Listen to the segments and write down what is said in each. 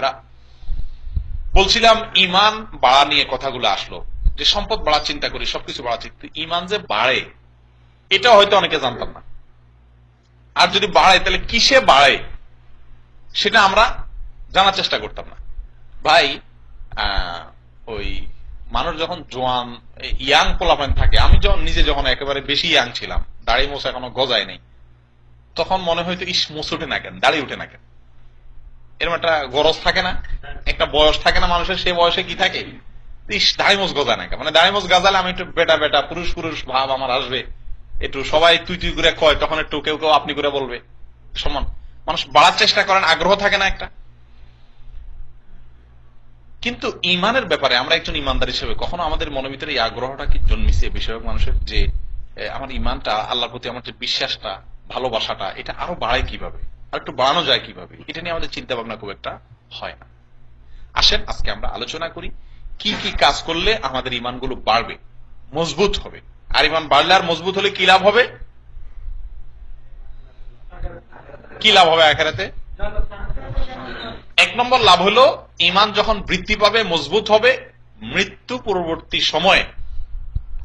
এরা। বলছিলাম, ইমান বাড়া নিয়ে কথাগুলো আসলো। যে সম্পদ বাড়ার চিন্তা করি, সবকিছু বাড়া চিন্তা ইমান যে বাড়ে, এটা হয়তো অনেকে জানতাম না। আর যদি বাড়ে, তাহলে কিসে বাড়ে, সেটা আমরা জানার চেষ্টা করতাম না। ভাই ওই মানুষ যখন জোয়ান ইয়াং পোলাপান থাকে, আমি যখন, নিজে যখন একেবারে বেশি ইয়াং ছিলাম, দাড়ি মোছা এখনও গজায় নেই, তখন মনে হয়তো ইস, মোছ উঠে না কেন, দাড়ি উঠে না কেন? এরকম একটা গরজ থাকে না? একটা বয়স থাকে না মানুষের, সে বয়সে কি থাকে? ইস দাড়ি মোছ না মানে দাড়ি মোছ গজালে আমি একটু বেটা বেটা, পুরুষ পুরুষ ভাব আমার আসবে। একটু সবাই তুই তুই করে কয়, তখন একটু কেউ কেউ আপনি করে বলবে। সমান। মানুষ বাড়ার চেষ্টা করেন, আগ্রহ থাকে না একটা। কিন্তু ইমানের ব্যাপারে আমরা একজন ইমানদার হিসেবে কখনো আমাদের মনের ভিতরে এই আগ্রহটা কি জন্মিছে? বিষয়ক মানুষের যে আমার ইমানটা, আল্লাহর প্রতি আমার যে বিশ্বাসটা, ভালোবাসাটা, এটা আরও বাড়ায় কীভাবে? আর একটু বাড়ানো যায় কীভাবে? এটা নিয়ে আমাদের চিন্তা ভাবনা খুব একটা হয় না। আসেন, আজকে আমরা আলোচনা করি, কি কি কাজ করলে আমাদের ইমানগুলো বাড়বে, মজবুত হবে। আর ইমান বাড়লে আর মজবুত হলে কি লাভ হবে? কি লাভ হবে আখেরাতে? এক নম্বর লাভ হলো ইমান যখন বৃদ্ধি পাবে, মজবুত হবে, মৃত্যু পূর্ববর্তী সময়ে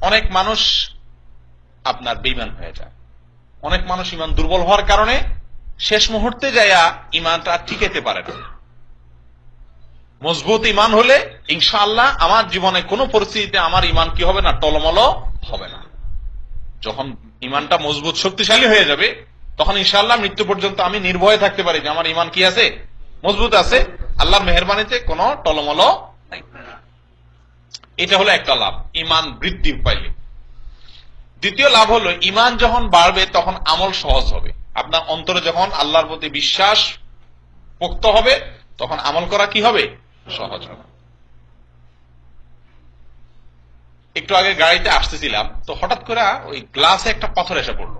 অনেক মানুষ আপনার বেইমান হয়ে যায়। অনেক মানুষ ইমান দুর্বল হওয়ার কারণে শেষ মুহূর্তে যাইয়া ইমানটা টিকেতে পারে না। মজবুত ইমান হলে, ইনশাআল্লাহ আমার জীবনে কোনো পরিস্থিতিতে আমার ইমান কি হবে না, টলমল হবে না। যখন ইমানটা মজবুত, শক্তিশালী হয়ে যাবে, তখন ইনশাআল্লাহ মৃত্যু পর্যন্ত আমি নির্ভয়ে থাকতে পারি যে আমার ইমান কি আছে, মজবুত আছে, আল্লাহর মেহরবানিতে কোনো টলমল নাই। এটা হলো একটা লাভ ইমান বৃদ্ধি পাইলে। দ্বিতীয় লাভ হলো ইমান যখন বাড়বে, তখন আমল সহজ হবে। আপনার অন্তরে যখন আল্লাহর প্রতি বিশ্বাস পোক্ত হবে, তখন আমল করা কি হবে? সহজ হবে। একটু আগে গাড়িতে আসতেছিলাম, তো হঠাৎ করে ওই গ্লাসে একটা পাথর এসে পড়ল।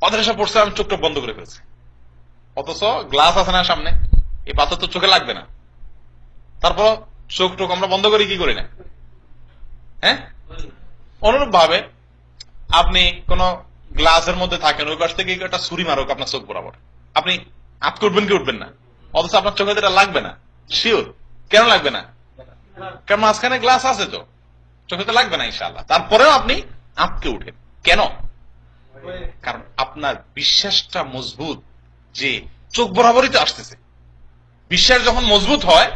পাথর এসে পড়ছে, আমি চোখটা বন্ধ করে ফেলছি। অথচ গ্লাস আছে না সামনে এই পাথর তো চোখে লাগবে না। তারপর চোখ টোক আমরা বন্ধ করি, কি করি না? হ্যাঁ? অনুরূপ ভাবে আপনি কোন গ্লাসের মধ্যে থাকেন, ওই পাশ থেকে একটা ছুরি মারুক আপনার চোখ বরাবর। আপনি আত করবেন কি উঠবেন না? অথচ আপনার চোখে এটা লাগবে না শিওর কেন লাগবে না? কারণ মাঝখানে গ্লাস আছে তো, চোখে তো লাগবে না ইনশাল্লাহ তারপরেও আপনি আটকে উঠেন। কেন? কারণ আপনার বিশ্বাসটা মজবুত যে চোখ বরাবরই তো আসতেছে। বিশ্বাস যখন মজবুত হয়,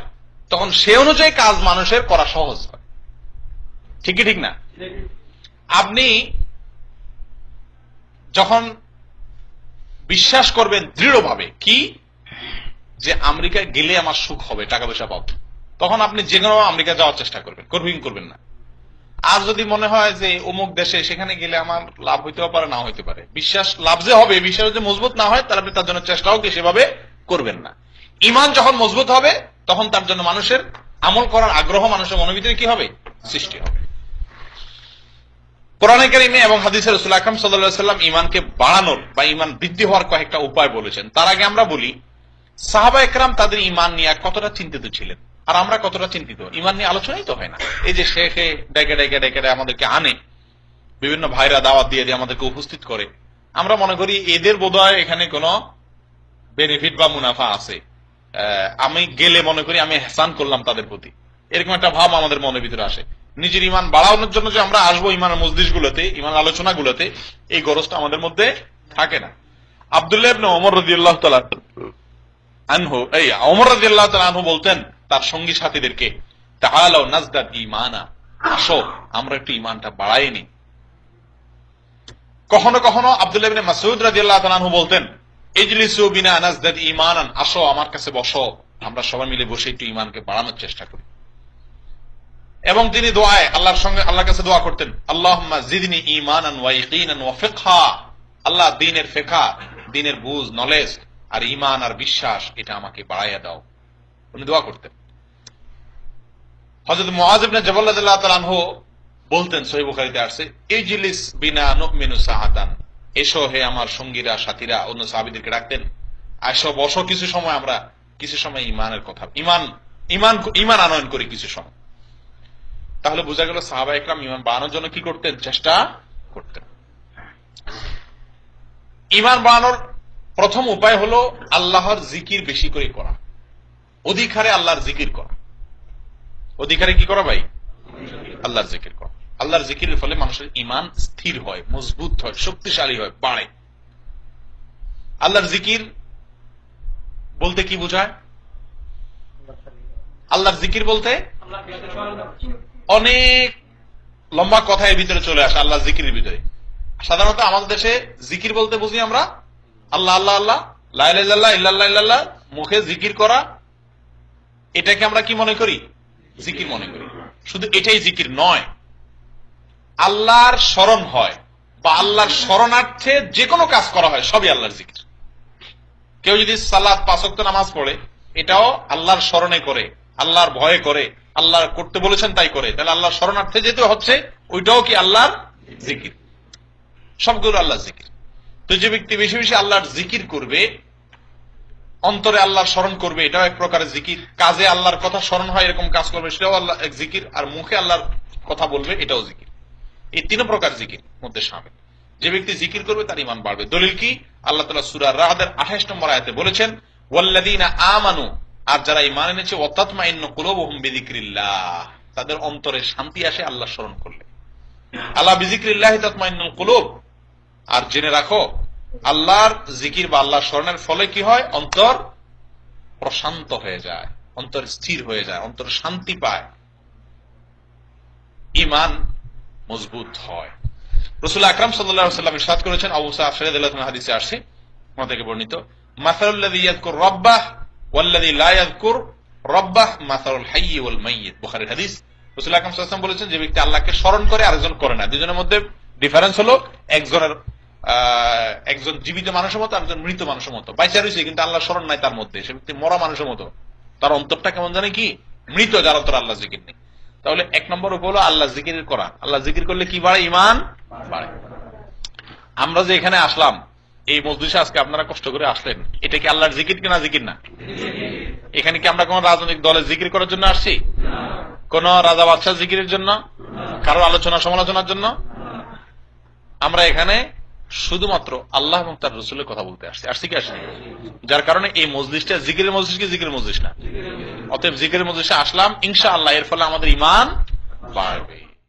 তখন সে অনুযায়ী কাজ মানুষের করা সহজ হয়। ঠিকই ঠিক না? আপনি যখন বিশ্বাস করবেন দৃঢ়ভাবে, কি? যে আমেরিকায় গেলে আমার সুখ হবে টাকা পয়সা পাবো। তখন আপনি যে কোনো আমেরিকা যাওয়ার চেষ্টা করবেন করবেন করবেন না। আর যদি মনে হয় যে অমুক দেশে সেখানে গেলে আমার লাভ হইতেও পারে না হইতে পারে। বিশ্বাস, লাভ যে হবে, বিশ্বাস যদি মজবুত না হয়, তাহলে আপনি তার জন্য চেষ্টাও কি সেভাবে করবেন না। ইমান যখন মজবুত হবে, তখন তার জন্য মানুষের আমল করার আগ্রহ, মানুষের মনের ভিতরে কি হবে? সৃষ্টি হবে। কোরআনে কারিমে এবং হাদিসের রসুল আকরম সাল্লাহ সাল্লাম ইমানকে বাড়ানোর বা ইমান বৃদ্ধি হওয়ার কয়েকটা উপায় বলেছেন। তার আগে আমরা বলি, সাহাবা একরাম তাদের ইমান নিয়ে কতটা চিন্তিত ছিলেন? আর আমরা কতটা চিন্তিত? ইমান নিয়ে আলোচনাই তো হয় না। এই যে শেখে ডেকে ডেকে ডেকে আমাদেরকে আনে, বিভিন্ন ভাইরা দাওয়াত দিয়ে দিয়ে আমাদেরকে উপস্থিত করে। আমরা মনে করি এদের বোধহয় এখানে কোনো বেনিফিট বা মুনাফা আছে। আমি গেলে মনে করি আমি হেসান করলাম তাদের প্রতি। এরকম একটা ভাব আমাদের মনের ভিতরে আসে। নিজের ইমান বাড়ানোর জন্য যে আমরা আসব ইমানের মসজিদ গুলোতে ইমান আলোচনা গুলোতে এই গরজটা আমাদের মধ্যে থাকে না। আনহু বলতেন, তার সঙ্গী সাথীদেরকে আসো, আমরা একটু নি। কখনো কখনো আব্দুল্লাহ আনহু বলতেন, ইজলিসু বিনা আসো আমার কাছে বসো। আমরা সবাই মিলে বসে একটু ইমানকে বাড়ানোর চেষ্টা করি। এবং তিনি দোয়ায় আল্লাহর সঙ্গে আল্লাহর কাছে দোয়া করতেন, আল্লাহুম্মা জিদনি ফিকহা। আল্লাহ দ্বীনের ফিকহা দ্বীনের বুঝ নলেজ আর ঈমান আর বিশ্বাস এটা আমাকে বাড়াইয়া দাও। উনি দোয়া করতেন। জাবাল রাদিয়াল্লাহু তাআলা আনহু বলতেন, সহিহ বুখারীতে আসছে, ইজলিস বিনা নুমিনু সাহাতান। এসো হে আমার সঙ্গীরা, সাথীরা, অন্য সাহাবীদেরকে ডাকতেন। আসো বসো কিছু সময় আমরা, কিছু সময় ইমানের কথা। ইমান ইমান ইমান আনয়ন করি কিছু সময়। তাহলে বোঝা গেল সাহাবা একরাম ইমান বাড়ানোর জন্য কি করতেন? চেষ্টা করতেন। ইমান বাড়ানোর প্রথম উপায় হলো আল্লাহর জিকির বেশি করে করা। অধিকারে আল্লাহর জিকির করা। অধিকারে কি করা ভাই? আল্লাহর জিকির করা। আল্লাহর জিকিরের ফলে মানুষের ইমান স্থির হয়, মজবুত হয়, শক্তিশালী হয়, বাড়ে। আল্লাহর জিকির বলতে কি বোঝায়? আল্লাহর জিকির বলতে অনেক লম্বা কথা এর ভিতরে চলে আসে আল্লাহ জিকিরের ভিতরে। সাধারণত আমাদের দেশে জিকির বলতে বুঝি আমরা, আল্লাহ আল্লাহ আল্লাহ লাইল্লাহ ইল্লাল্লাহ ইল্লাল্লাহ মুখে জিকির করা, এটাকে আমরা কি মনে করি? জিকির মনে করি। শুধু এটাই জিকির নয়। আল্লাহর স্মরণ হয়, বা আল্লাহর স্মরণার্থে যে কোনো কাজ করা হয়, সবই আল্লাহর জিকির। কেউ যদি সালাদ পাঁচক্ত নামাজ পড়ে, এটাও আল্লাহর স্মরণে করে, আল্লাহর ভয়ে করে আল্লাহ করতে বলেছেন তাই করে। তাহলে আল্লাহর স্মরণার্থে যেতে হচ্ছে, ওইটাও কি আল্লাহর জিকির? সবগুলো আল্লাহ জিকির। তো যে ব্যক্তি বেশি বেশি আল্লাহর জিকির করবে, অন্তরে আল্লাহর স্মরণ করবে, এটাও এক প্রকারের জিকির। কাজে আল্লাহর কথা স্মরণ হয়, এরকম কাজ করবে, সেটাও আল্লাহ এক জিকির। আর মুখে আল্লাহর কথা বলবে, এটাও জিকির। এই তিন প্রকার জিকির মধ্যে সামিল। যে ব্যক্তি জিকির করবে, তার ইমান বাড়বে। দলিল কি? আল্লাহ তালা সুরা রাহাদের আঠাশ নম্বর আয়তে বলেছেন ওয়াল্লাদিনা আমানু আর যারা ইমান এনেছে অত্যাত্মা ইন্ন কুলবহুম বিদিক্রিল্লাহ তাদের অন্তরে শান্তি আসে আল্লাহ স্মরণ করলে। আল্লাহ বিজিক্রিল্লাহ তাতমাইন্নুল কুলুব। আর জেনে রাখো, আল্লাহর জিকির বা আল্লাহর স্মরণের ফলে কি হয়? অন্তর প্রশান্ত হয়ে যায়, অন্তর স্থির হয়ে যায়, অন্তর শান্তি পায়। ইমান মজবুত হয়। রসুল আকরাম সাল্লাম ইরশাদ করেছেন, আবু সাহ ফেরেদ হাদিসে আসছে। আমার থেকে বর্ণিত মাসারুল্লাযী ইয়াযকুর রাব্বাহ ওয়াল্লাযী লা ইয়াযকুর হাইয়্যি ওয়াল বুখারীর হাদিস সাল্লাল্লাহু বলেছেন, যে ব্যক্তি আল্লাহকে স্মরণ করে আরেকজন করে না। দুজনের মধ্যে ডিফারেন্স হলো একজনের একজন জীবিত মানুষের মতো একজন মৃত মানুষের মতো। কিন্তু আল্লাহ স্মরণ নাই তার মধ্যে। সে ব্যক্তি মরা মানুষের মতো। তার অন্তরটা কেমন জানে কি? মৃত, যার অন্তর আল্লাহ জিকির নেই। তাহলে এক নম্বর উপ হলো আল্লাহ জিকির করা আল্লাহ জিকির করলে কি বাড়ে? ইমান বাড়ে। আমরা যে এখানে আসলাম এই মজলিসে আজকে আপনারা কষ্ট করে আসলেন। এটা কি আল্লাহর জিকির কিনা জিকির না? এখানে কি আমরা কোন রাজনৈতিক দলের জিকির করার জন্য আসছি? কোন রাজা বাদশাহ জিকিরের জন্য? কারোর আলোচনা সমালোচনার জন্য? আমরা এখানে শুধুমাত্র আল্লাহ এবং তার রসুলের কথা বলতে আসছি। আসছি কি আসছি? যার কারণে এই মজলিসটা জিকিরের মজলিস কি জিকিরের মজলিস না? অতএব জিকিরের মজলিসে আসলাম ইনশা আল্লাহ এর ফলে আমাদের ইমান বাড়বে।